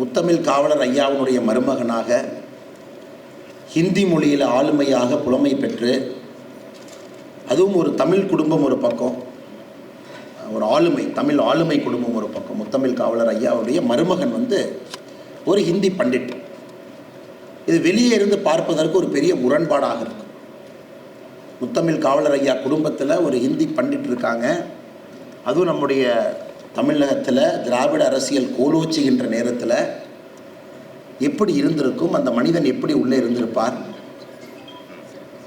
முத்தமிழ் காவலர் ஐயாவினுடைய மருமகனாக ஹிந்தி மொழியில் ஆளுமையாக புலமை பெற்று அதுவும் ஒரு தமிழ் குடும்பம் ஒரு பக்கம் ஒரு ஆளுமை தமிழ் ஆளுமை குடும்பம் ஒரு பக்கம். முத்தமிழ் காவலர் ஐயாவுடைய மருமகன் வந்து ஒரு ஹிந்தி பண்டிட். இது வெளியே இருந்து பார்ப்பதற்கு ஒரு பெரிய முரண்பாடாக இருக்கும். முத்தமிழ் காவலர் ஐயா குடும்பத்தில் ஒரு ஹிந்தி பண்டிட் இருக்காங்க. அதுவும் நம்முடைய தமிழகத்தில் திராவிட அரசியல் கோலோச்சுகின்ற நேரத்தில் எப்படி இருந்திருக்கும் அந்த மனிதன் எப்படி உள்ளே இருந்திருப்பார்?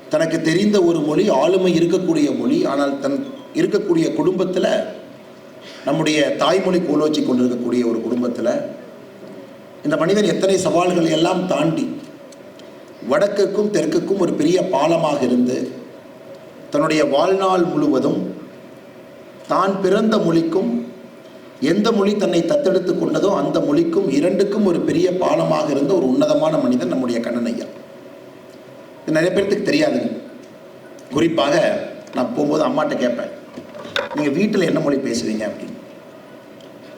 தனக்கு தெரிந்த ஒரு மொழி ஆளுமை இருக்கக்கூடிய மொழி ஆனால் தன் இருக்கக்கூடிய குடும்பத்தில் நம்முடைய தாய்மொழி கோலோச்சி கொண்டிருக்கக்கூடிய ஒரு குடும்பத்தில் இந்த மனிதன் எத்தனை சவால்களை எல்லாம் தாண்டி வடக்குக்கும் தெற்குக்கும் ஒரு பெரிய பாலமாக இருந்து தன்னுடைய வாழ்நாள் முழுவதும் தான் பிறந்த மொழிக்கும் எந்த மொழி தன்னை தத்தெடுத்து கொண்டதோ அந்த மொழிக்கும் இரண்டுக்கும் ஒரு பெரிய பாலமாக இருந்த ஒரு உன்னதமான மனிதன் நம்முடைய கண்ணன் ஐயா. இது நிறைய பேர்த்துக்கு தெரியாதுங்க குறிப்பாக நான் போகும்போது அம்மாட்ட கேட்பேன் நீங்கள் வீட்டில் என்ன மொழி பேசுவீங்க? அப்படின்னு.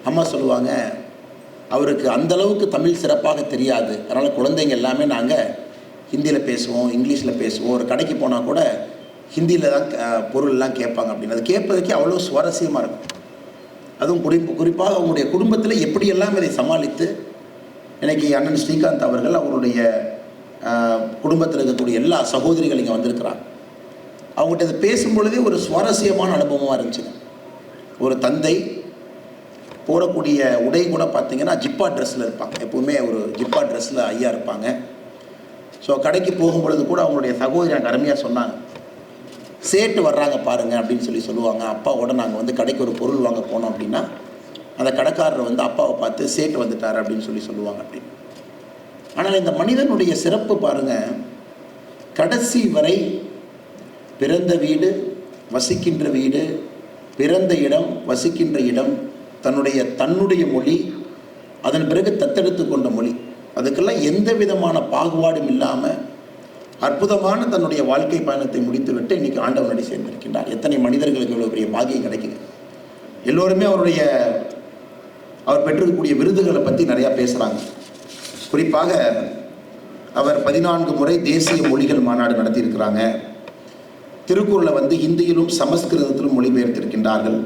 அம்மா சொல்லுவாங்க அவருக்கு அந்த அளவுக்கு தமிழ் சிறப்பாக தெரியாது. அதனால் குழந்தைங்க எல்லாமே நாங்கள் ஹிந்தியில் பேசுவோம் இங்கிலீஷில் பேசுவோம். ஒரு கடைக்கு போனால் கூட ஹிந்தியில் தான் பொருள்லாம் கேட்பாங்க அப்படின்னு. அது கேட்பதற்கே அவ்வளோ சுவாரஸ்யமாக இருக்கும். அதுவும் குறிப்பு குறிப்பாக அவங்களுடைய குடும்பத்தில் எப்படியெல்லாம் இதை சமாளித்து இன்னைக்கு அண்ணன் ஸ்ரீகாந்த் அவர்கள் அவருடைய குடும்பத்தில் இருக்கக்கூடிய எல்லா சகோதரிகள் இங்கே வந்திருக்கிறாங்க. அவங்ககிட்ட இதை பேசும்பொழுதே ஒரு சுவாரஸ்யமான அனுபவமாக இருந்துச்சுங்க ஒரு தந்தை போடக்கூடிய உடை கூட பார்த்தீங்கன்னா ஜிப்பா ட்ரெஸ்ஸில் இருப்பாங்க. எப்பவுமே ஒரு ஜிப்பா ட்ரெஸ்ஸில் ஐயா இருப்பாங்க. ஸோ கடைக்கு போகும்பொழுது கூட அவங்களுடைய சகோதரி எனக்கு அருமையாக சொன்னாங்க. சேட்டு வர்றாங்க பாருங்க அப்படின்னு சொல்லி சொல்லுவாங்க. அப்பாவோட நாங்கள் வந்து கடைக்கு ஒரு பொருள் வாங்க போனோம் அப்படின்னா அந்த கடைக்காரர் வந்து அப்பாவை பார்த்து சேட்டு வந்துட்டார் அப்படின்னு சொல்லி சொல்லுவாங்க அப்படின்னு ஆனால் இந்த மனிதனுடைய சிறப்பு பாருங்க கடைசி வரை பிறந்த வீடு வசிக்கின்ற வீடு பிறந்த இடம் வசிக்கின்ற இடம் தன்னுடைய தன்னுடைய மொழி அதன் பிறகு தத்தெடுத்து கொண்ட மொழி. அதுக்கெல்லாம் எந்த விதமான பாகுபாடும் இல்லாமல் அற்புதமான தன்னுடைய வாழ்க்கை பயணத்தை முடித்துவிட்டு இன்னைக்கு ஆண்டவனடி சேர்ந்திருக்கின்றார். எத்தனை மனிதர்களுக்கு இவ்வளோ பெரிய பாகியம் கிடைக்குது? எல்லோருமே அவருடைய அவர் பெற்றிருக்கக்கூடிய விருதுகளை பற்றி நிறையா பேசுகிறாங்க குறிப்பாக அவர் பதினான்கு முறை தேசிய மொழிகள் மாநாடு நடத்தியிருக்கிறாங்க. திருக்குறளை வந்து ஹிந்தியிலும் சமஸ்கிருதத்திலும் மொழிபெயர்த்திருக்கின்றார்கள்.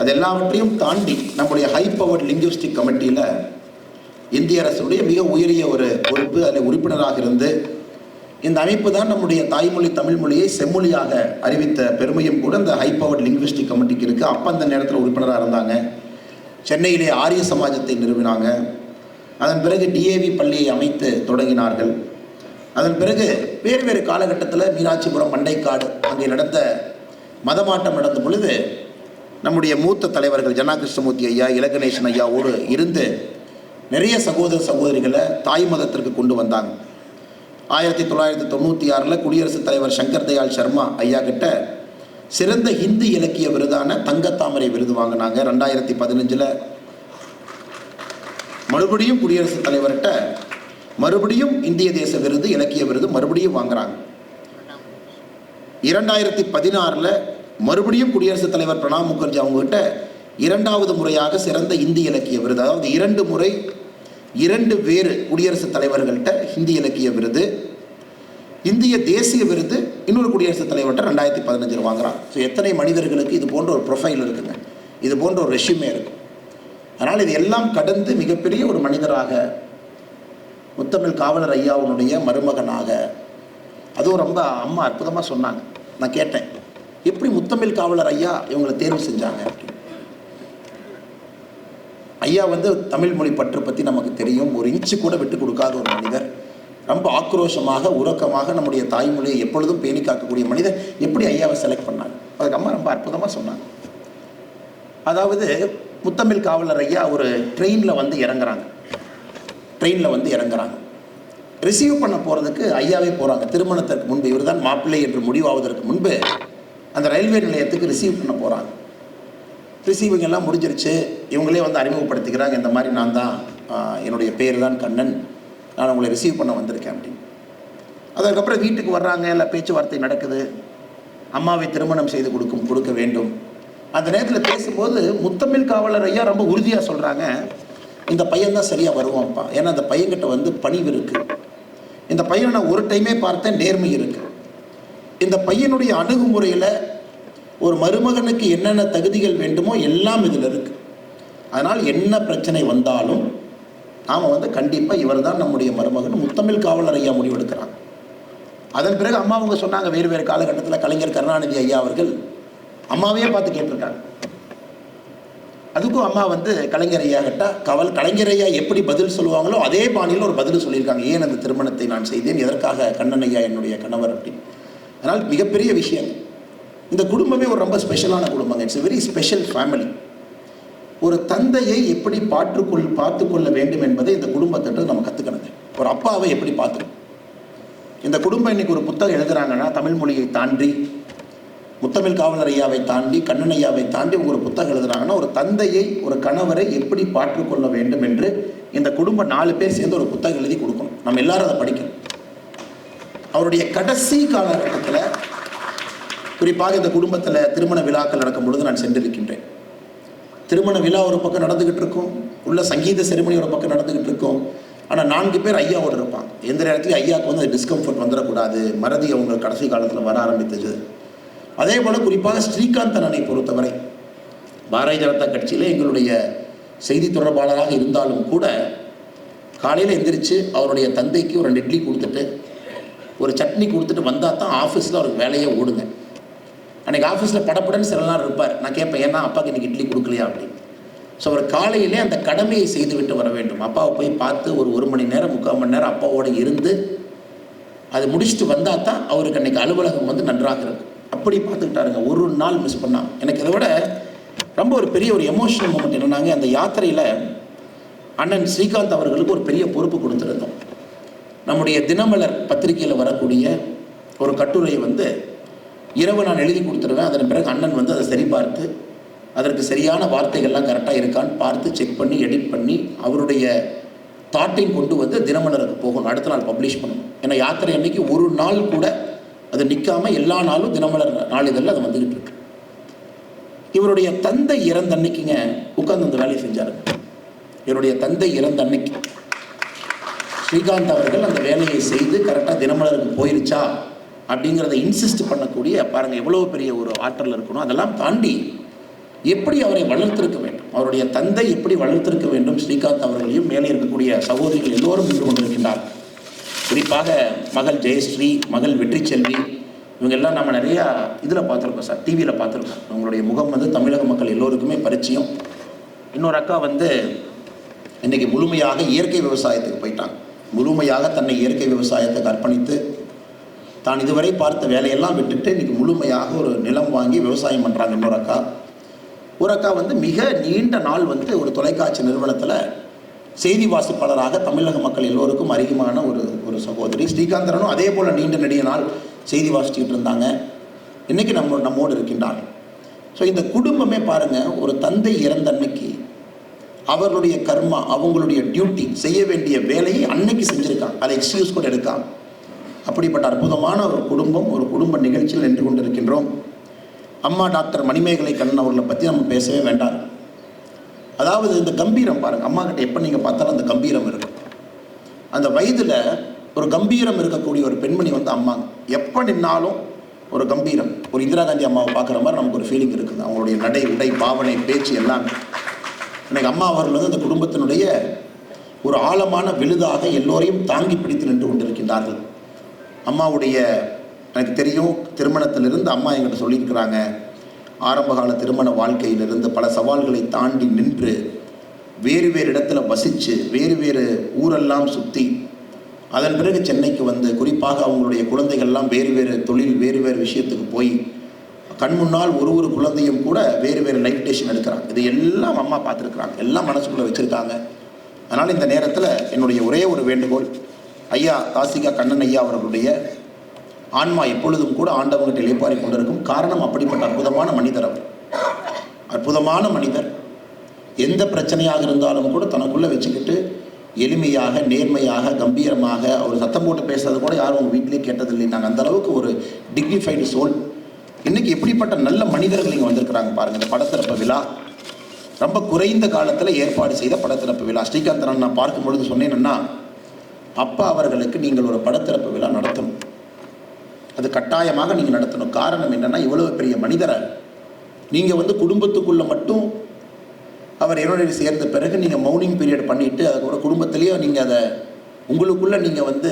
அது எல்லாவற்றையும் தாண்டி நம்முடைய ஹை பவர் லிங்குவிஸ்டிக் கமிட்டியில் இந்திய அரசுடைய மிக உயரிய ஒரு பொறுப்பு அதில் உறுப்பினராக இருந்து இந்த அமைப்பு தான் நம்முடைய தாய்மொழி தமிழ் மொழியை செம்மொழியாக அறிவித்த பெருமையும் கூட இந்த ஹை பவர் லிங்குவிஸ்டிக் கமிட்டிக்கு இருக்குது அப்போ அந்த நேரத்தில் உறுப்பினராக இருந்தாங்க. சென்னையிலே ஆரிய சமாஜத்தை நிறுவினாங்க. அதன் பிறகு டிஏவி பள்ளியை அமைத்து தொடங்கினார்கள். அதன் பிறகு வேறு வேறு காலகட்டத்தில் மீனாட்சிபுரம் மண்டைக்காடு அங்கே நடந்த மதமாட்டம் நடந்த பொழுது நம்முடைய மூத்த தலைவர்கள் ஜனா கிருஷ்ணமூர்த்தி ஐயா இலகணேசன் ஐயாவோடு இருந்து நிறைய சகோதர சகோதரிகளை தாய் மதத்திற்கு கொண்டு வந்தாங்க. ஆயிரத்தி தொள்ளாயிரத்தி தொண்ணூற்றி ஆறில் குடியரசுத் தலைவர் சங்கர் தயாள் சர்மா ஐயா கிட்ட சிறந்த ஹிந்தி இலக்கிய விருதான தங்கத்தாமரை விருது வாங்கினாங்க. ரெண்டாயிரத்தி பதினஞ்சில் மறுபடியும் குடியரசுத் தலைவர்கிட்ட மறுபடியும் இந்திய தேச விருது இலக்கிய விருது மறுபடியும் வாங்குறாங்க. இரண்டாயிரத்தி பதினாறில் மறுபடியும் குடியரசுத் தலைவர் பிரணாப் முகர்ஜி அவங்ககிட்ட இரண்டாவது முறையாக சிறந்த இந்தி இலக்கிய விருது அதாவது இரண்டு முறை இரண்டு வேறு குடியரசுத் தலைவர்கள்ட்ட ஹிந்தி இலக்கிய விருது இந்திய தேசிய விருது இன்னொரு குடியரசுத் தலைவர்கிட்ட ரெண்டாயிரத்தி பதினஞ்சில் வாங்குறான். ஸோ எத்தனை மனிதர்களுக்கு இது போன்ற ஒரு ப்ரொஃபைல் இருக்குங்க? இது போன்ற ஒரு ரெஷ்யூமே இருக்கும். அதனால் இது எல்லாம் கடந்து மிகப்பெரிய ஒரு மனிதராக முத்தமிழ் காவலர் ஐயாவுனுடைய மருமகனாக அதுவும் ரொம்ப அம்மா அற்புதமாக சொன்னாங்க. நான் கேட்டேன் எப்படி முத்தமிழ் காவலர் ஐயா இவங்களை தேர்வு செஞ்சாங்க? அப்படின்னு ஐயா வந்து தமிழ் மொழி பற்று பற்றி நமக்கு தெரியும். ஒரு இன்ச்சு கூட விட்டு கொடுக்காத ஒரு மனிதர் ரொம்ப ஆக்ரோஷமாக உறக்கமாக நம்முடைய தாய்மொழியை எப்பொழுதும் பேணி காக்கக்கூடிய மனிதர் எப்படி ஐயாவை செலக்ட் பண்ணாங்க? அதுக்கு அம்மா ரொம்ப அற்புதமாக சொன்னாங்க. அதாவது முத்தமிழ் காவலர் ஐயா ஒரு ட்ரெயினில் வந்து இறங்குறாங்க. ட்ரெயினில் வந்து இறங்குறாங்க. ரிசீவ் பண்ண போகிறதுக்கு ஐயாவே போகிறாங்க திருமணத்திற்கு முன்பு இவர் தான் மாப்பிள்ளை என்று முடிவாவதற்கு முன்பு அந்த ரயில்வே நிலையத்துக்கு ரிசீவ் பண்ண போகிறாங்க ரிசீவிங் எல்லாம் முடிஞ்சிருச்சு. இவங்களே வந்து அறிமுகப்படுத்திக்கிறாங்க. இந்த மாதிரி நான் தான் என்னுடைய பேர் தான் கண்ணன். நான் உங்களை ரிசீவ் பண்ண வந்திருக்கேன் அப்படின்னு. அதுக்கப்புறம் வீட்டுக்கு வர்றாங்க. எல்லாம் பேச்சுவார்த்தை நடக்குது. அம்மாவை திருமணம் செய்து கொடுக்கும் கொடுக்க வேண்டும். அந்த நேரத்தில் பேசும்போது முத்தமிழ் காவலர் ஐயா ரொம்ப உறுதியாக சொல்கிறாங்க இந்த பையன் தான் சரியாக வருவான்ப்பா. ஏன்னா அந்த பையன்கிட்ட வந்து பணிவு இருக்குது இந்த பையனை நான் ஒரு டைமே பார்த்தேன். நேர்மை இருக்குது இந்த பையனுடைய அணுகுமுறையில் ஒரு மருமகனுக்கு என்னென்ன தகுதிகள் வேண்டுமோ எல்லாம் இதில் இருக்குது அதனால் என்ன பிரச்சனை வந்தாலும் நாம் வந்து கண்டிப்பாக இவர் தான் நம்முடைய மருமகன். முத்தமிழ் காவலர் ஐயா முடிவெடுக்கிறாங்க அதன் பிறகு அம்மா அவங்க சொன்னாங்க வேறு வேறு காலகட்டத்தில் கலைஞர் கருணாநிதி ஐயா அவர்கள் அம்மாவையே பார்த்து கேட்டிருக்காங்க. அதுக்கும் அம்மா வந்து கலைஞர் ஐயா கிட்ட கவல் கலைஞர் ஐயா எப்படி பதில் சொல்லுவாங்களோ அதே பாணியில் ஒரு பதில் சொல்லியிருக்காங்க. ஏன் அந்த திருமணத்தை நான் செய்தேன்? எதற்காக கண்ணன் ஐயா என்னுடைய கணவர்? அப்படின்னு அதனால் மிகப்பெரிய விஷயம். இந்த குடும்பமே ஒரு ரொம்ப ஸ்பெஷலான குடும்பங்க. இட்ஸ் வெரி ஸ்பெஷல் ஃபேமிலி ஒரு தந்தையை எப்படி பாற்றுக்கொள் பார்த்துக்கொள்ள வேண்டும் என்பதை இந்த குடும்பத்திட்ட நம்ம கற்றுக்கணுங்க ஒரு அப்பாவை எப்படி பார்த்துக்கணும்? இந்த குடும்பம் இன்னைக்கு ஒரு புத்தகம் எழுதுறாங்கன்னா தமிழ் மொழியை தாண்டி முத்தமிழ் காவலர் ஐயாவை தாண்டி கண்ணன் ஐயாவை தாண்டி ஒரு புத்தகம் எழுதுறாங்கன்னா ஒரு தந்தையை ஒரு கணவரை எப்படி பாற்றுக்கொள்ள வேண்டும் என்று இந்த குடும்பம் நாலு பேர் சேர்ந்து ஒரு புத்தகம் எழுதி கொடுக்கணும். நம்ம எல்லாரும் அதை படிக்கணும். அவருடைய கடைசி காலகட்டத்தில் குறிப்பாக இந்த குடும்பத்தில் திருமண விழாக்கள் நடக்கும் பொழுது நான் சென்றிருக்கின்றேன். திருமண விழா ஒரு பக்கம் நடந்துக்கிட்டு இருக்கும் உள்ள சங்கீத செரிமனி ஒரு பக்கம் நடந்துக்கிட்டு இருக்கும் ஆனால் நான்கு பேர் ஐயாவோடு இருப்பாங்க. எந்த நேரத்துலையும் ஐயாவுக்கு வந்து டிஸ்கம்ஃபர்ட் வந்துடக்கூடாது மறதி அவங்க கடைசி காலத்தில் வர ஆரம்பித்தது. அதே போல் குறிப்பாக ஸ்ரீகாந்த் அண்ணனை பொறுத்தவரை பாரதிய ஜனதா கட்சியில் எங்களுடைய செய்தி தொடர்பாளராக இருந்தாலும் கூட காலையில் எந்திரிச்சு அவருடைய தந்தைக்கு ஒரு ரெண்டு இட்லி கொடுத்துட்டு ஒரு சட்னி கொடுத்துட்டு வந்தால் தான் ஆஃபீஸில் அவருக்கு வேலையை ஓடுங்க. அன்றைக்கி ஆஃபீஸில் படப்படன்னு சில நாள் இருப்பார். நான் கேட்பேன் ஏன்னா அப்பாவுக்கு இன்றைக்கி இட்லி கொடுக்கலையா? அப்படின்னு. ஸோ அவர் காலையிலே அந்த கடமையை செய்துவிட்டு வர வேண்டும். அப்பாவை போய் பார்த்து ஒரு ஒரு மணி நேரம் முக்கால் மணி நேரம் அப்பாவோட இருந்து அது முடிச்சுட்டு வந்தால் தான் அவருக்கு அன்றைக்கி அலுவலகம் வந்து நன்றாக இருக்கும். அப்படி பார்த்துக்கிட்டாருங்க. ஒரு நாள் மிஸ் பண்ணான் எனக்கு இதை விட ரொம்ப ஒரு பெரிய ஒரு எமோஷனல் மூமெண்ட் என்னன்னாங்க அந்த யாத்திரையில் அண்ணன் ஸ்ரீகாந்த் அவர்களுக்கு ஒரு பெரிய பொறுப்பு கொடுத்துருந்தோம். நம்முடைய தினமலர் பத்திரிகையில் வரக்கூடிய ஒரு கட்டுரையை வந்து இரவு நான் எழுதி கொடுத்துருவேன். அதன் பிறகு அண்ணன் வந்து அதை சரிபார்த்து அதற்கு சரியான வார்த்தைகள்லாம் கரெக்டாக இருக்கான்னு பார்த்து செக் பண்ணி எடிட் பண்ணி அவருடைய தாட்டையும் கொண்டு வந்து தினமலருக்கு போகணும். அடுத்த நாள் பப்ளிஷ் பண்ணணும். ஏன்னா யாத்திரை அன்னைக்கு ஒரு நாள் கூட அது நிற்காமல் எல்லா நாளும் தினமலர் நாளிதழில் அது வந்துக்கிட்டு இருக்கு. இவருடைய தந்தை இறந்த அன்னைக்குங்க உட்காந்து அந்த வேலையை செஞ்சார். இவருடைய தந்தை இறந்த அன்னைக்கு ஸ்ரீகாந்த் அவர்கள் அந்த வேலையை செய்து கரெக்டாக தினமலருக்கு போயிருச்சா? அப்படிங்கிறத இன்சிஸ்ட் பண்ணக்கூடிய பாருங்க எவ்வளோ பெரிய ஒரு ஆற்றல் இருக்கணும். அதெல்லாம் தாண்டி எப்படி அவரை வளர்த்திருக்க வேண்டும்? அவருடைய தந்தை எப்படி வளர்த்திருக்க வேண்டும்? ஸ்ரீகாந்த் அவர்களையும் மேலே இருக்கக்கூடிய சகோதரிகள் எல்லோரும் நின்று கொண்டிருக்கின்றார் குறிப்பாக மகள் ஜெயஸ்ரீ மகள் வெற்றி செல்வி இவங்கெல்லாம் நம்ம நிறையா இதில் பார்த்துருக்கோம் சார் டிவியில் பார்த்துருக்கோம். அவங்களுடைய முகம் வந்து தமிழக மக்கள் எல்லோருக்குமே பரிச்சயம். இன்னொரு அக்கா வந்து இன்றைக்கி முழுமையாக இயற்கை விவசாயத்துக்கு போயிட்டாங்க. முழுமையாக தன்னை இயற்கை விவசாயத்துக்கு அர்ப்பணித்து தான் இதுவரை பார்த்த வேலையெல்லாம் விட்டுட்டு இன்றைக்கி முழுமையாக ஒரு நிலம் வாங்கி விவசாயம் பண்ணுறாங்க இன்னொரு அக்கா. ஒரு அக்கா வந்து மிக நீண்ட நாள் வந்து ஒரு தொலைக்காட்சி நிறுவனத்தில் செய்தி வாசிப்பாளராக தமிழக மக்கள் எல்லோருக்கும் அறிமுகமான ஒரு ஒரு சகோதரி. ஸ்ரீகாந்தரனும் அதே போல் நீண்ட நெடிய நாள் செய்தி வாசிச்சுக்கிட்டு இருந்தாங்க. இன்றைக்கி நம்ம நம்மோடு இருக்கின்றாள் ஸோ இந்த குடும்பமே பாருங்கள் ஒரு தந்தை இறந்த அன்னைக்கு அவர்களுடைய கர்மா அவங்களுடைய டியூட்டி செய்ய வேண்டிய வேலையை அன்னைக்கு செஞ்சுருக்காங்க அதை எக்ஸ்கியூஸ் கூட எடுக்கான். அப்படிப்பட்ட அற்புதமான ஒரு குடும்பம் ஒரு குடும்ப நிகழ்ச்சியில் நின்று கொண்டிருக்கின்றோம். அம்மா டாக்டர் மணிமேகலை கண்ணன் அவர்களை பற்றி நம்ம பேசவே வேண்டாம். அதாவது இந்த கம்பீரம் பாருங்கள் அம்மா கிட்ட எப்போ நீங்கள் பார்த்தாலும் அந்த கம்பீரம் இருக்கும். அந்த வயதில் ஒரு கம்பீரம் இருக்கக்கூடிய ஒரு பெண்மணி வந்து அம்மா. எப்போ நின்னாலும் ஒரு கம்பீரம். ஒரு இந்திரா காந்தி அம்மாவை பார்க்குற மாதிரி நமக்கு ஒரு ஃபீலிங் இருக்குது. அவங்களுடைய நடை உடை பாவனை பேச்சு எல்லாமே. இன்னைக்கு அம்மா அவர்கள் வந்து அந்த குடும்பத்தினுடைய ஒரு ஆழமான விழுதாக எல்லோரையும் தாங்கி பிடித்து நின்று கொண்டிருக்கின்றார்கள். அம்மாவுடைய எனக்கு தெரியும் திருமணத்திலிருந்து அம்மா எங்கிட்ட சொல்லியிருக்கிறாங்க. ஆரம்பகால திருமண வாழ்க்கையிலிருந்து பல சவால்களை தாண்டி நின்று வேறு வேறு இடத்துல வசித்து வேறு வேறு ஊரெல்லாம் சுற்றி அதன் பிறகு சென்னைக்கு வந்து குறிப்பாக அவங்களுடைய குழந்தைகள்லாம் வேறு வேறு தொழில் வேறு வேறு விஷயத்துக்கு போய் கண் முன்னால் ஒரு ஒரு குழந்தையும் கூட வேறு வேறு லைஃப் டேஷன் எடுக்கிறாங்க. இது எல்லாம் அம்மா பார்த்துருக்குறாங்க. எல்லாம் மனசுக்குள்ளே வச்சுருக்காங்க. அதனால் இந்த நேரத்தில் என்னுடைய ஒரே ஒரு வேண்டுகோள் ஐயா தாசிகா கண்ணன் ஐயா அவர்களுடைய ஆன்மா எப்பொழுதும் கூட ஆண்டவங்கிட்ட இழைப்பாரி கொண்டிருக்கும். காரணம் அப்படிப்பட்ட அற்புதமான மனிதர் அவர். அற்புதமான மனிதர். எந்த பிரச்சனையாக இருந்தாலும் கூட தனக்குள்ளே வச்சுக்கிட்டு எளிமையாக நேர்மையாக கம்பீரமாக அவர் சத்தம் போட்டு பேசுறது கூட யாரும் உங்கள் வீட்டிலே கேட்டதில்லை. நாங்கள் அந்த அளவுக்கு ஒரு டிக்னிஃபைடு சோல் இன்றைக்கி எப்படிப்பட்ட நல்ல மனிதர்கள் இங்கே வந்திருக்கிறாங்க பாருங்கள் இந்த படத்திறப்பு விழா. ரொம்ப குறைந்த காலத்தில் ஏற்பாடு செய்த படத்திறப்பு விழா. ஸ்ரீகாந்தன் நான் பார்க்கும் பொழுது சொன்னேன்னா அப்பா அவர்களுக்கு நீங்கள் ஒரு படத்திறப்பு விழா நடத்தணும். அது கட்டாயமாக நீங்கள் நடத்தணும். காரணம் என்னன்னா இவ்வளவு பெரிய மனிதரை நீங்கள் வந்து குடும்பத்துக்குள்ளே மட்டும் அவர் என்னுடைய சேர்ந்த பிறகு நீங்கள் மௌனிங் பீரியட் பண்ணிவிட்டு அதுக்கப்புறம் குடும்பத்திலேயே நீங்கள் அதை உங்களுக்குள்ளே நீங்கள் வந்து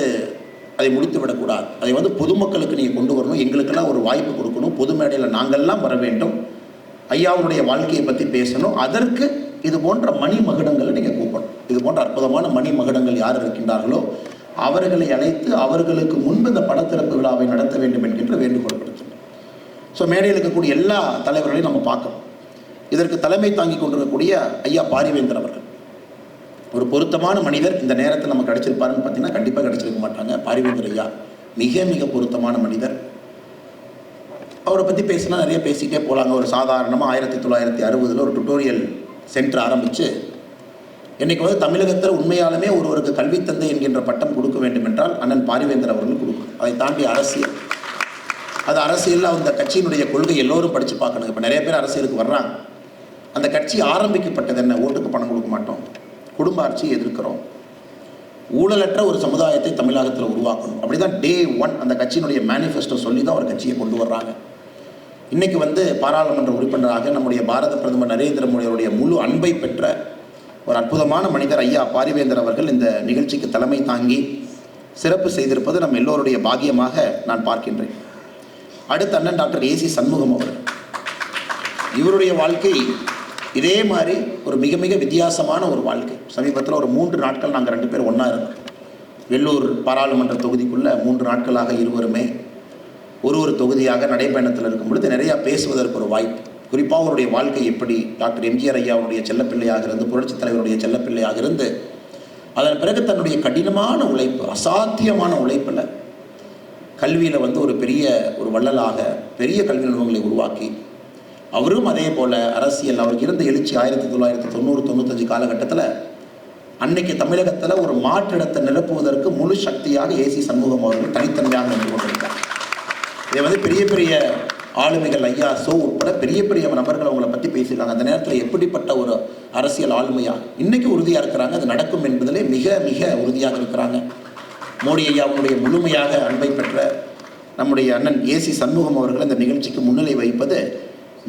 அதை முடித்து விடக்கூடாது அதை வந்து பொதுமக்களுக்கு நீங்கள் கொண்டு வரணும். எங்களுக்கெல்லாம் ஒரு வாய்ப்பு கொடுக்கணும். பொது மேடையில் நாங்கள்லாம் வர வேண்டும். ஐயாவுடைய வாழ்க்கையை பற்றி பேசணும். அதற்கு இது போன்ற மணி மகுடங்களை நீங்கள் கூப்பிடணும். இது போன்ற அற்புதமான மணி மகுடங்கள் யார் இருக்கின்றார்களோ அவர்களை அழைத்து அவர்களுக்கு முன்பு இந்த படத்திறப்பு விழாவை நடத்த வேண்டும் என்கின்ற வேண்டுகோள் விடுக்கின்றோம் ஸோ மேடையில் இருக்கக்கூடிய எல்லா தலைவர்களையும் நம்ம பார்க்கணும். இதற்கு தலைமை தாங்கி கொண்டிருக்கக்கூடிய ஐயா பாரிவேந்தர் அவர்கள். ஒரு பொருத்தமான மனிதர். இந்த நேரத்தில் நம்ம கிடைச்சிருப்பாருன்னு பார்த்தீங்கன்னா கண்டிப்பாக கிடைச்சிருக்க மாட்டாங்க. பாரிவேந்தர் ஐயா மிக மிக பொருத்தமான மனிதர். அவரை பற்றி பேசினா நிறைய பேசிக்கிட்டே போகலாங்க ஒரு சாதாரணமாக ஆயிரத்தி தொள்ளாயிரத்தி அறுபதில் ஒரு டுட்டோரியல் சென்டர் ஆரம்பித்து இன்றைக்கு வந்து தமிழகத்தில் உண்மையாலுமே ஒருவருக்கு கல்வி தந்தை என்கின்ற பட்டம் கொடுக்க வேண்டும் என்றால் அண்ணன் பாரிவேந்தர் அவர்கள் கொடுக்கும். அதை தாண்டி அரசியல். அது அரசியலில் அந்த கட்சியினுடைய கொள்கை எல்லோரும் படித்து பார்க்கணும். இப்போ நிறைய பேர் அரசியலுக்கு வர்றாங்க. அந்த கட்சி ஆரம்பிக்கப்பட்டது என்ன? ஓட்டுக்கு பணம் கொடுக்க மாட்டோம். குடும்ப ஆட்சியை எதிர்க்கிறோம். ஊழலற்ற ஒரு சமுதாயத்தை தமிழகத்தில் உருவாக்கணும். அப்படி தான் டே ஒன் அந்த கட்சியினுடைய மேனிஃபெஸ்டோ சொல்லி தான் ஒரு கட்சியை கொண்டு வர்றாங்க. இன்றைக்கி வந்து பாராளுமன்ற உறுப்பினராக நம்முடைய பாரத பிரதமர் நரேந்திர மோடியுடைய முழு அன்பை பெற்ற ஒரு அற்புதமான மனிதர் ஐயா பாரிவேந்தர் அவர்கள் இந்த நிகழ்ச்சிக்கு தலைமை தாங்கி சிறப்பு செய்திருப்பது நம் எல்லோருடைய பாகியமாக நான் பார்க்கின்றேன். அடுத்த அண்ணன் டாக்டர் ஏசி சண்முகம் அவர்கள். இவருடைய வாழ்க்கை இதே மாதிரி ஒரு மிக மிக வித்தியாசமான ஒரு வாழ்க்கை. சமீபத்தில் ஒரு மூன்று நாட்கள் நாங்கள் ரெண்டு பேரும் ஒன்றா இருந்தோம். வெள்ளூர் பாராளுமன்ற தொகுதிக்குள்ளே மூன்று நாட்களாக இருவருமே ஒரு ஒரு தொகுதியாக நடைப்பயணத்தில் இருக்கும் பொழுது நிறையா பேசுவதற்கு ஒரு வாய்ப்பு. குறிப்பாக அவருடைய வாழ்க்கை எப்படி? டாக்டர் எம்ஜிஆர் ஐயா அவருடைய செல்லப்பிள்ளையாக இருந்து புரட்சித் தலைவருடைய செல்லப்பிள்ளையாக இருந்து அதன் பிறகு தன்னுடைய கடினமான உழைப்பு அசாத்தியமான உழைப்பில் கல்வியில் வந்து ஒரு பெரிய ஒரு வள்ளலாக பெரிய கல்வி நிறுவனங்களை உருவாக்கி அவரும் அதே போல் அரசியல் அவருக்கு இருந்த எழுச்சி ஆயிரத்தி தொள்ளாயிரத்தி தொண்ணூறு தொண்ணூத்தஞ்சு காலகட்டத்தில் அன்னைக்கு தமிழகத்தில் ஒரு மாற்றிடத்தை நிரப்புவதற்கு முழு சக்தியாக ஏசி சண்முகம் அவர்கள் தனித்தன்மையாக நின்று கொண்டிருக்கார் இதை வந்து பெரிய பெரிய ஆளுமைகள் ஐயா சோ உட்பட பெரிய பெரிய நபர்கள் அவங்கள பற்றி பேசியிருக்காங்க. அந்த நேரத்தில் எப்படிப்பட்ட ஒரு அரசியல் ஆளுமையாக இன்னைக்கு உறுதியாக இருக்கிறாங்க. அது நடக்கும் என்பதிலே மிக மிக உறுதியாக இருக்கிறாங்க. மோடி ஐயா அவனுடைய முழுமையாக அன்பை பெற்ற நம்முடைய அண்ணன் ஏசி சண்முகம் அவர்கள் இந்த நிகழ்ச்சிக்கு முன்னிலை வைப்பது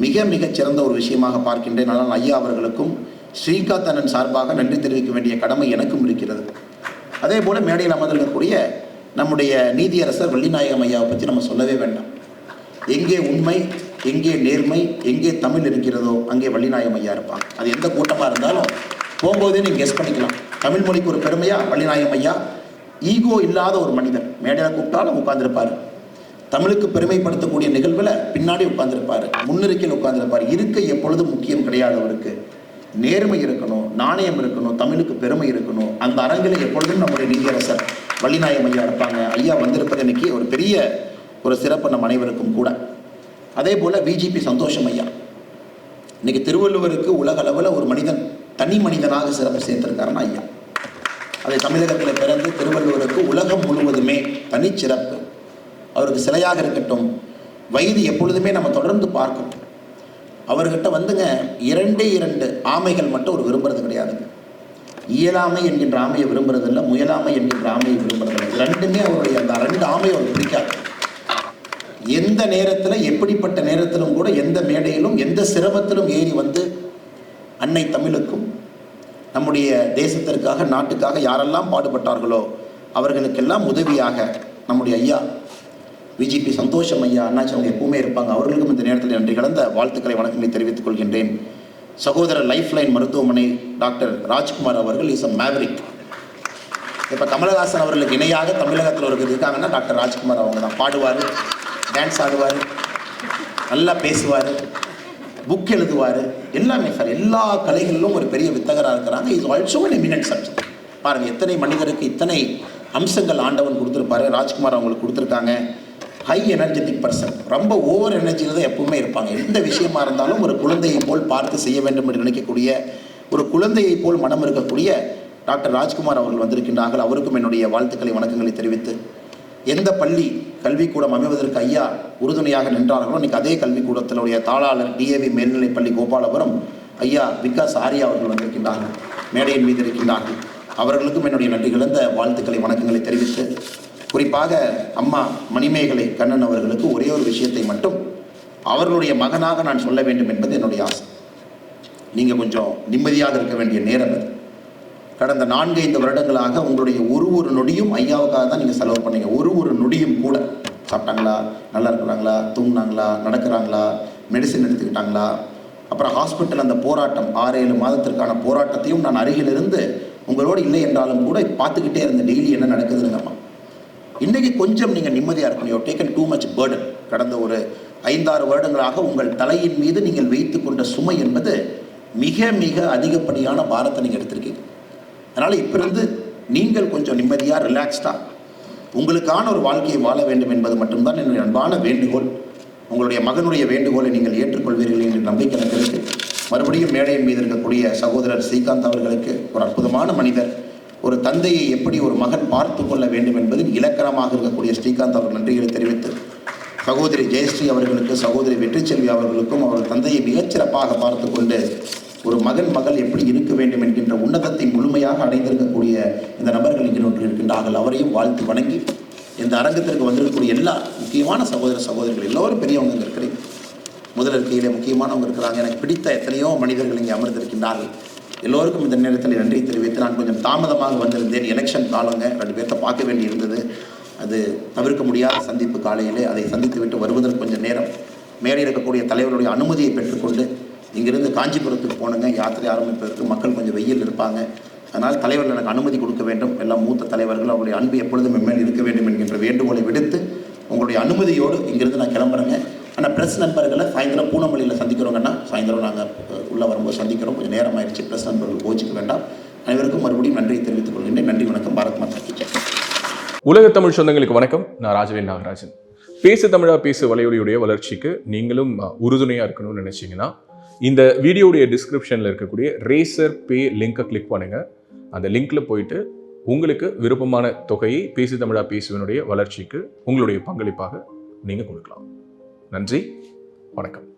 மிக மிக சிறந்த ஒரு விஷயமாக பார்க்கின்றேன். ஆனால் ஐயா அவர்களுக்கும் ஸ்ரீகாந்த் அண்ணன் சார்பாக நன்றி தெரிவிக்க வேண்டிய கடமை எனக்கும் இருக்கிறது. அதே போல் மேடையில் அமர்ந்திருக்கக்கூடிய நம்முடைய நீதியரசர் வள்ளிநாயகம் ஐயாவை பற்றி நம்ம சொல்லவே வேண்டாம். எங்கே உண்மை எங்கே நேர்மை எங்கே தமிழ் இருக்கிறதோ அங்கே வள்ளிநாயகம் ஐயா இருப்பாங்க. அது எந்த கூட்டமாக இருந்தாலும் போகும்போதே நீங்கள் கெஸ் பண்ணிக்கலாம். தமிழ் மொழிக்கு ஒரு பெருமையா வள்ளிநாயகம் ஐயா ஈகோ இல்லாத ஒரு மனிதர் மேடையில் கூப்பிட்டாலும் உட்காந்துருப்பார் தமிழுக்கு பெருமைப்படுத்தக்கூடிய நிகழ்வில் பின்னாடி உட்காந்துருப்பார் முன்னிருக்கையில் உட்காந்துருப்பார் இருக்கை எப்பொழுதும் முக்கியம் கிடையாது அவருக்கு. நேர்மை இருக்கணும் நாணயம் இருக்கணும் தமிழுக்கு பெருமை இருக்கணும். அந்த அரங்கில் எப்பொழுதும் நம்முடைய நீதியரசர் வள்ளிநாயகம் ஐயா இருப்பாங்க. ஐயா வந்திருப்பது இன்னைக்கு ஒரு பெரிய ஒரு சிறப்பு நம் அனைவருக்கும் கூட. அதே போல் பிஜேபி சந்தோஷம் ஐயா. இன்னைக்கு திருவள்ளுவருக்கு உலக அளவில் ஒரு மனிதன் தனி மனிதனாக சிறப்பு சேர்த்திருக்காருன்னா ஐயா. அதை தமிழகத்தில் பிறந்து திருவள்ளுவருக்கு உலகம் முழுவதுமே தனிச்சிறப்பு. அவருக்கு சிலையாக இருக்கட்டும் வயது எப்பொழுதுமே நம்ம தொடர்ந்து பார்க்கணும். அவர்கிட்ட வந்துங்க இரண்டே இரண்டு ஆமைகள் மட்டும் ஒரு விரும்புறது கிடையாதுங்க இயலாமை என்கின்ற ஆமையை விரும்புறது இல்லை முயலாமை என்கின்ற ஆமையை விரும்புறது இல்லை ரெண்டுமே அவருடைய அந்த ரெண்டு ஆமையை அவர் பிடிக்காது. எந்த நேரத்தில் எப்படிப்பட்ட நேரத்திலும் கூட எந்த மேடையிலும் எந்த சிரமத்திலும் ஏறி வந்து அன்னை தமிழுக்கும் நம்முடைய தேசத்திற்காக நாட்டுக்காக யாரெல்லாம் பாடுபட்டார்களோ அவர்களுக்கெல்லாம் உதவியாக நம்முடைய ஐயா பிஜேபி சந்தோஷம் ஐயா அண்ணாச்சி அவங்க எப்பவுமே இருப்பாங்க. அவர்களுக்கும் இந்த நேரத்தில் நன்றி கலந்த வாழ்த்துக்களை வணக்கங்களை தெரிவித்துக் கொள்கின்றேன். சகோதரர் லைஃப் லைன் மருத்துவமனை டாக்டர் ராஜ்குமார் அவர்கள் இஸ் அ மேவரிக் இப்போ கமலஹாசன் அவர்களுக்கு இணையாக தமிழகத்தில் ஒரு இருக்காங்கன்னா டாக்டர் ராஜ்குமார் அவங்க தான். பாடுவார் டான்ஸ் ஆடுவார் நல்லா பேசுவார் புக் எழுதுவார். எல்லாமே சார் எல்லா கலைகளிலும் ஒரு பெரிய வித்தகராக இருக்கிறாங்க. Is also an eminent subject பாருங்கள் எத்தனை மனிதருக்கு இத்தனை அம்சங்கள் ஆண்டவன் கொடுத்துருப்பாரு ராஜ்குமார் அவங்களுக்கு கொடுத்துருக்காங்க. ஹை எனர்ஜெட்டிக் பர்சன் ரொம்ப ஓவர் எனர்ஜியில் தான் எப்பவுமே இருப்பாங்க. எந்த விஷயமா இருந்தாலும் ஒரு குழந்தையை போல் பார்த்து செய்ய வேண்டும் என்று நினைக்கக்கூடிய ஒரு குழந்தையை போல் மனம் இருக்கக்கூடிய டாக்டர் ராஜ்குமார் அவர்கள் வந்திருக்கின்றார்கள். அவருக்கும் என்னுடைய வாழ்த்துக்களை வணக்கங்களை தெரிவித்து. எந்த பள்ளி கல்விக்கூடம் அமைவதற்கு ஐயா உறுதுணையாக நின்றார்களோ இன்னைக்கு அதே கல்விக்கூடத்தினுடைய தாளாளர் டிஏவி மேல்நிலைப் பள்ளி கோபாலபுரம் ஐயா விகாஸ் ஆரியா அவர்கள் வந்திருக்கின்றார்கள். மேடையின் மீது இருக்கின்றார்கள். அவர்களுக்கும் என்னுடைய நன்றி கலந்த வாழ்த்துக்களை வணக்கங்களை தெரிவித்து குறிப்பாக அம்மா மணிமேகலை கண்ணன் அவர்களுக்கு ஒரே ஒரு விஷயத்தை மட்டும் அவர்களுடைய மகனாக நான் சொல்ல வேண்டும் என்பது என்னுடைய ஆசை. நீங்கள் கொஞ்சம் நிம்மதியாக இருக்க வேண்டிய நேரம் அது. கடந்த நான்கு ஐந்து வருடங்களாக உங்களுடைய ஒரு ஒரு நொடியும் ஐயாவுக்காக தான் நீங்கள் செலவு பண்ணீங்க. ஒரு ஒரு நொடியும் கூட. சாப்பிட்டாங்களா? நல்லா இருக்கிறாங்களா? தூங்கினாங்களா? நடக்கிறாங்களா? மெடிசின் எடுத்துக்கிட்டாங்களா? அப்புறம் ஹாஸ்பிட்டல் அந்த போராட்டம் ஆறு ஏழு மாதத்திற்கான போராட்டத்தையும் நான் அருகிலிருந்து உங்களோடு இல்லை என்றாலும் கூட பார்த்துக்கிட்டே இருந்த டெய்லி என்ன நடக்குதுங்கம்மா இன்றைக்கி கொஞ்சம் நீங்கள் நிம்மதியாக இருக்கணும். You taken too much burden கடந்த ஒரு ஐந்தாறு வருடங்களாக உங்கள் தலையின் மீது நீங்கள் வைத்து கொண்ட சுமை என்பது மிக மிக அதிகப்படியான பாரத்தை நீங்கள் எடுத்திருக்கீங்க. அதனால் இப்போ இருந்து நீங்கள் கொஞ்சம் நிம்மதியாக ரிலாக்ஸ்டாக உங்களுக்கான ஒரு வாழ்க்கையை வாழ வேண்டும் என்பது மட்டும்தான் என்னுடைய அன்பான வேண்டுகோள். உங்களுடைய மகனுடைய வேண்டுகோளை நீங்கள் ஏற்றுக்கொள்வீர்கள் என்ற நம்பிக்கை எனக்கு இருக்குது மறுபடியும் மேடையின் மீது இருக்கக்கூடிய சகோதரர் ஸ்ரீகாந்த் அவர்களுக்கு ஒரு அற்புதமான மனிதர். ஒரு தந்தையை எப்படி ஒரு மகன் பார்த்து கொள்ள வேண்டும் என்பதில் இலக்கணமாக இருக்கக்கூடிய ஸ்ரீகாந்த் அவர் நன்றிகளை தெரிவித்து சகோதரி ஜெயஸ்ரீ அவர்களுக்கு சகோதரி வெற்றிச்செல்வி அவர்களுக்கும் அவரது தந்தையை மிகச்சிறப்பாக பார்த்து கொண்டு ஒரு மகன் மகள் எப்படி இருக்க வேண்டும் என்கின்ற உன்னதத்தை முழுமையாக அடைந்திருக்கக்கூடிய இந்த நபர்கள் இங்கே ஒன்று இருக்கின்றார்கள். அவரையும் வாழ்த்து வணங்கி இந்த அரங்கத்திற்கு வந்திருக்கக்கூடிய எல்லா முக்கியமான சகோதர சகோதரிகள் எல்லோரும் பெரியவங்க இருக்கிறேன் இருக்கிறீங்க. முதல் இருக்கையிலே முக்கியமானவங்க இருக்கிறாங்க. எனக்கு பிடித்த எத்தனையோ மனிதர்கள் இங்கே அமர்ந்திருக்கின்றார்கள். எல்லோருக்கும் இந்த நேரத்தில் நன்றி தெரிவித்து நான் கொஞ்சம் தாமதமாக வந்திருந்தேன். எலெக்ஷன் காலங்க ரெண்டு பேர்த்த பார்க்க வேண்டி இருந்தது அது தவிர்க்க முடியாத சந்திப்பு காலையிலே அதை சந்தித்து விட்டு வருவதற்கு கொஞ்சம் நேரம். மேலே இருக்கக்கூடிய தலைவருடைய அனுமதியை பெற்றுக்கொண்டு இங்கிருந்து காஞ்சிபுரத்துக்கு போனங்க. யாத்திரை ஆரம்பிப்பதற்கு மக்கள் கொஞ்சம் வெயில் இருப்பாங்க. அதனால் தலைவர் எனக்கு அனுமதி கொடுக்க வேண்டும். எல்லாம் மூத்த தலைவர்கள் அவருடைய அன்பு எப்பொழுதும் மேல் இருக்க வேண்டும் என்கின்ற வேண்டுகோளை விடுத்து உங்களுடைய அனுமதியோடு இங்கிருந்து நான் கிளம்புறேங்க. ஆனால் ப்ரெஸ் நண்பர்களை சாயந்தரம் பூனமல்லியில் சந்திக்கிறோங்கன்னா சாயந்தரம் நாங்கள் உள்ளே வரும்போது சந்திக்கிறோம். கொஞ்சம் நேரம் ஆயிடுச்சு. ப்ரெஸ் நண்பர்கள் கோச்சிக்க வேண்டாம். அனைவருக்கும் மறுபடியும் நன்றியை தெரிவித்துக் கொள்கின்றேன் நன்றி வணக்கம். பாரத் மாதா உலக தமிழ் சொந்தங்களுக்கு வணக்கம். நான் ராஜவேல் நாகராஜன். பேசு தமிழா பேசு வலையொலியுடைய வளர்ச்சிக்கு நீங்களும் உறுதுணையாக இருக்கணும்னு நினச்சிங்கன்னா இந்த வீடியோடைய டிஸ்கிரிப்ஷனில் இருக்கக்கூடிய ரேசர் பே லிங்கை கிளிக் பண்ணுங்கள் அந்த லிங்கில் போயிட்டு உங்களுக்கு விருப்பமான தொகையை பேசு தமிழா பேசுவனுடைய வளர்ச்சிக்கு உங்களுடைய பங்களிப்பாக நீங்கள் கொடுக்கலாம். நன்றி வணக்கம்.